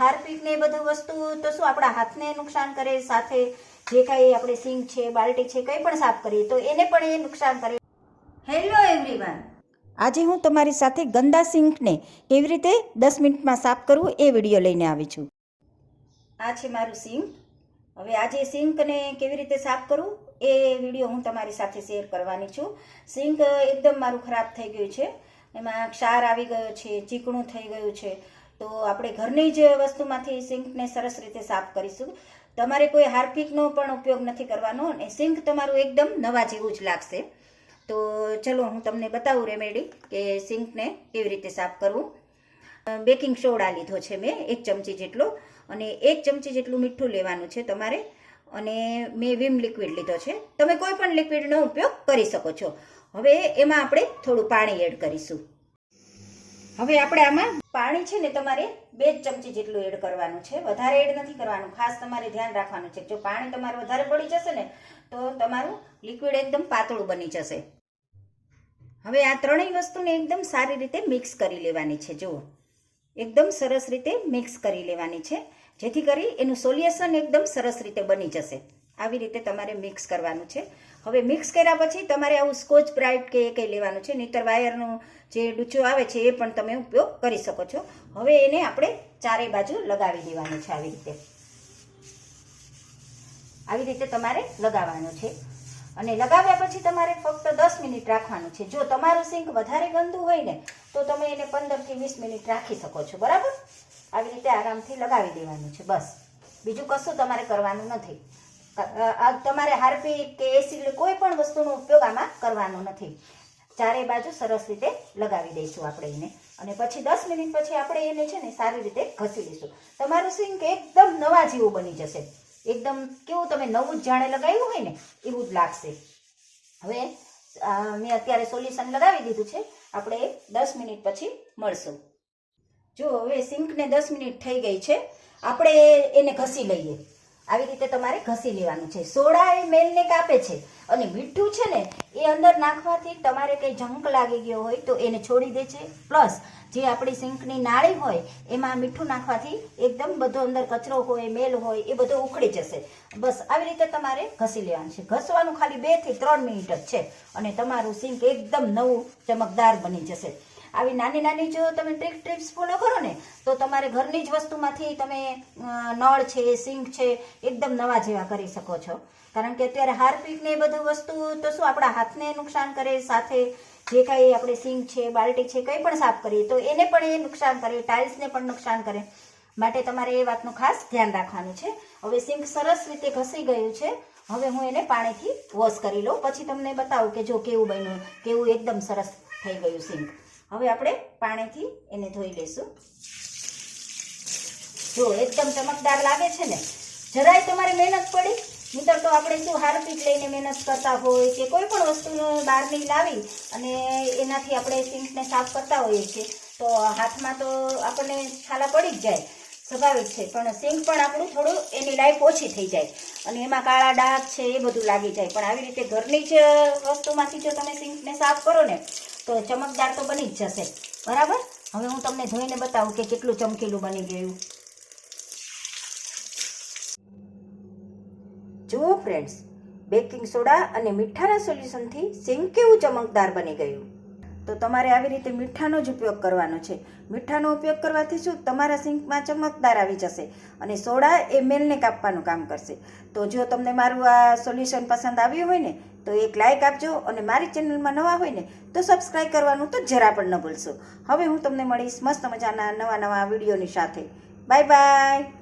હારપીક ને બધું વસ્તુ તો શું આપણા હાથને નુકસાન કરે? સાથે જે કાંઈ આપણે સિંક છે બાલ્ટી છે કંઈ પણ સાફ કરીએ તો એને પણ એ નુકસાન કરે. હેલો એવરીવન આજે હું તમારી સાથે ગંદા સિંકને કેવી રીતે દસ મિનિટમાં સાફ કરવું એ વીડિયો લઈને આવી છું. આ છે મારું સિંક હવે આજે સિંકને કેવી રીતે સાફ કરવું એ વીડિયો હું તમારી સાથે શેર કરવાની છું. સિંક એકદમ મારું ખરાબ થઈ ગયું છે. એમાં ક્ષાર આવી ગયો છે ચીકણું થઈ ગયું છે. તો આપણે ઘરની જ વસ્તુમાંથી સિંકને સરસ રીતે સાફ કરીશું. તમારે કોઈ હાર્પિકનો પણ ઉપયોગ નથી કરવાનો અને સિંક તમારું એકદમ નવા જેવું જ લાગશે. તો ચલો હું તમને બતાવું રેમેડી કે સિંકને કેવી રીતે સાફ કરવું. બેકિંગ સોડા લીધો છે મેં, એક ચમચી જેટલો. અને એક ચમચી જેટલું મીઠું લેવાનું છે તમારે. અને મેં વિમ લિક્વિડ લીધો છે. તમે કોઈ પણ લિક્વિડનો ઉપયોગ કરી શકો છો. હવે એમાં આપણે થોડું પાણી એડ કરીશું. હવે આપણે આમાં પાણી છે ને તમારે બે ચમચી જેટલું એડ કરવાનું છે. વધારે એડ નથી કરવાનું. ખાસ તમારે ધ્યાન રાખવાનું છે. જો પાણી તમારે વધારે પડી જશે ને, તો તમારું લિક્વિડ એકદમ પાતળું બની જશે. હવે આ ત્રણેય વસ્તુને એકદમ સારી રીતે મિક્સ કરી લેવાની છે. જુઓ. એકદમ સરસ રીતે મિક્સ કરી લેવાની છે. જેથી કરી એનું સોલ્યુશન એકદમ સરસ રીતે બની જશે. આવી રીતે તમારે મિક્સ કરવાનું છે. હવે મિક્સ કર્યા પછી તમારે આવું સ્કોચ બ્રાઇટ કે એ કંઈ લેવાનું છે, નહીતર વાયરનું જે ડૂચો આવે છે એ પણ તમે ઉપયોગ કરી શકો છો. હવે એને આપણે ચારે બાજુ લગાવી દેવાનું છે આવી રીતે. આવી રીતે તમારે લગાવવાનું છે. અને લગાવ્યા પછી તમારે ફક્ત દસ મિનિટ રાખવાનું છે. જો તમારું સિંક વધારે ગંદુ હોય ને, તો તમે એને પંદરથી વીસ મિનિટ રાખી શકો છો. બરાબર? આવી રીતે આરામથી લગાવી દેવાનું છે. બસ. બીજું કશું તમારે કરવાનું નથી. તમારે હાર્પિક કે એસિડ કોઈ પણ વસ્તુનો ઉપયોગ આમાં કરવાનો નથી. ચારે બાજુ સરસ રીતે લગાવી દઈશું આપણે એને. અને પછી દસ મિનિટ પછી આપણે એને છે ને સારી રીતે ઘસી લઈશું. તમારું સિંક એકદમ નવા જેવું બની જશે. એકદમ કેવું તમે નવું જ જાણે લગાવ્યું હોય ને, એવું જ લાગશે. હવે મેં અત્યારે સોલ્યુશન લગાવી દીધું છે. આપણે દસ મિનિટ પછી મળશું. જો, હવે સિંકને દસ મિનિટ થઈ ગઈ છે. આપણે એને ઘસી લઈએ. આવી રીતે તમારે ઘસી લેવાનું છે. સોડા એ મેલને કાપે છે અને મીઠું છે ને, એ અંદર નાખવાથી તમારે કંઈ જંક લાગી ગયો હોય તો એને છોડી દે છે. પ્લસ જે આપણી સિંકની નાળી હોય, એમાં મીઠું નાખવાથી એકદમ બધો અંદર કચરો હોય, મેલ હોય, એ બધો ઉખડી જશે. બસ, આવી રીતે તમારે ઘસી લેવાનું છે. ઘસવાનું ખાલી બેથી ત્રણ મિનિટ જ છે અને તમારું સિંક એકદમ નવું ચમકદાર બની જશે. આવી નાની નાની જો તમે ટ્રીક ટ્રીપ્સ ફોલો કરો ને, તો તમારે ઘરની જ વસ્તુમાંથી તમે નળ છે, સિંક છે, એકદમ નવા જેવા કરી શકો છો. કારણ કે અત્યારે હાર્પિક ને એ બધું વસ્તુ તો શું આપણા હાથને નુકસાન કરે, સાથે જે કાંઈ આપણે સિંક છે, બાલ્ટી છે, કંઈ પણ સાફ કરીએ, તો એને પણ એ નુકસાન કરે ટાઇલ્સને પણ નુકસાન કરે. માટે તમારે એ વાતનું ખાસ ધ્યાન રાખવાનું છે. હવે સિંક સરસ રીતે ઘસી ગયું છે. હવે હું એને પાણીથી વોશ કરી લઉં. પછી તમને બતાવું કે જો કેવું બન્યું, કેવું એકદમ સરસ થઈ ગયું સિંક. હવે આપણે પાણીથી એને ધોઈ લઈશું. જો એકદમ ચમકદાર લાગે છે ને, જરાય તમારે મહેનત પડી. નહીતર તો આપણે શું હાર્પિક લઈને મહેનત કરતા હોય કે કોઈ પણ વસ્તુનો બહારની લાવી અને એનાથી આપણે સિંકને સાફ કરતા હોઈએ છીએ, તો હાથમાં તો આપણને છાલા પડી જ જાય, સ્વાભાવિક છે. પણ સિંક પણ આપણું થોડું એની લાઈફ ઓછી થઈ જાય અને એમાં કાળા ડાઘ છે એ બધું લાગી જાય. પણ આવી રીતે ઘરની જ વસ્તુમાંથી જો તમે સિંકને સાફ કરો ને તો ચમકદાર તો બની જ જશે. બરાબર? હવે હું તમને ધોઈને બતાવું કે કેટલું ચમકીલું બની ગયું. જુઓ ફ્રેન્ડ્સ બેકિંગ સોડા અને મીઠાના સોલ્યુશનથી સિંક કેવું ચમકદાર બની ગયું. તો તમારે આવી રીતે મીઠાનો જ ઉપયોગ કરવાનો છે. મીઠાનો ઉપયોગ કરવાથી શું? તમારા સિંકમાં ચમકદાર આવી જશે અને સોડા એ મેલને કાપવાનું કામ કરશે. તો જો તમને મારું આ સોલ્યુશન પસંદ આવ્યું હોય ને તો એક લાઇક આપજો અને મારી ચેનલમાં નવા હોય ને તો સબસ્ક્રાઈબ કરવાનું તો જરા પણ ન ભૂલશો. હવે હું તમને મળીશ મસ્ત મજાના નવા નવા વિડીયોની સાથે. Bye bye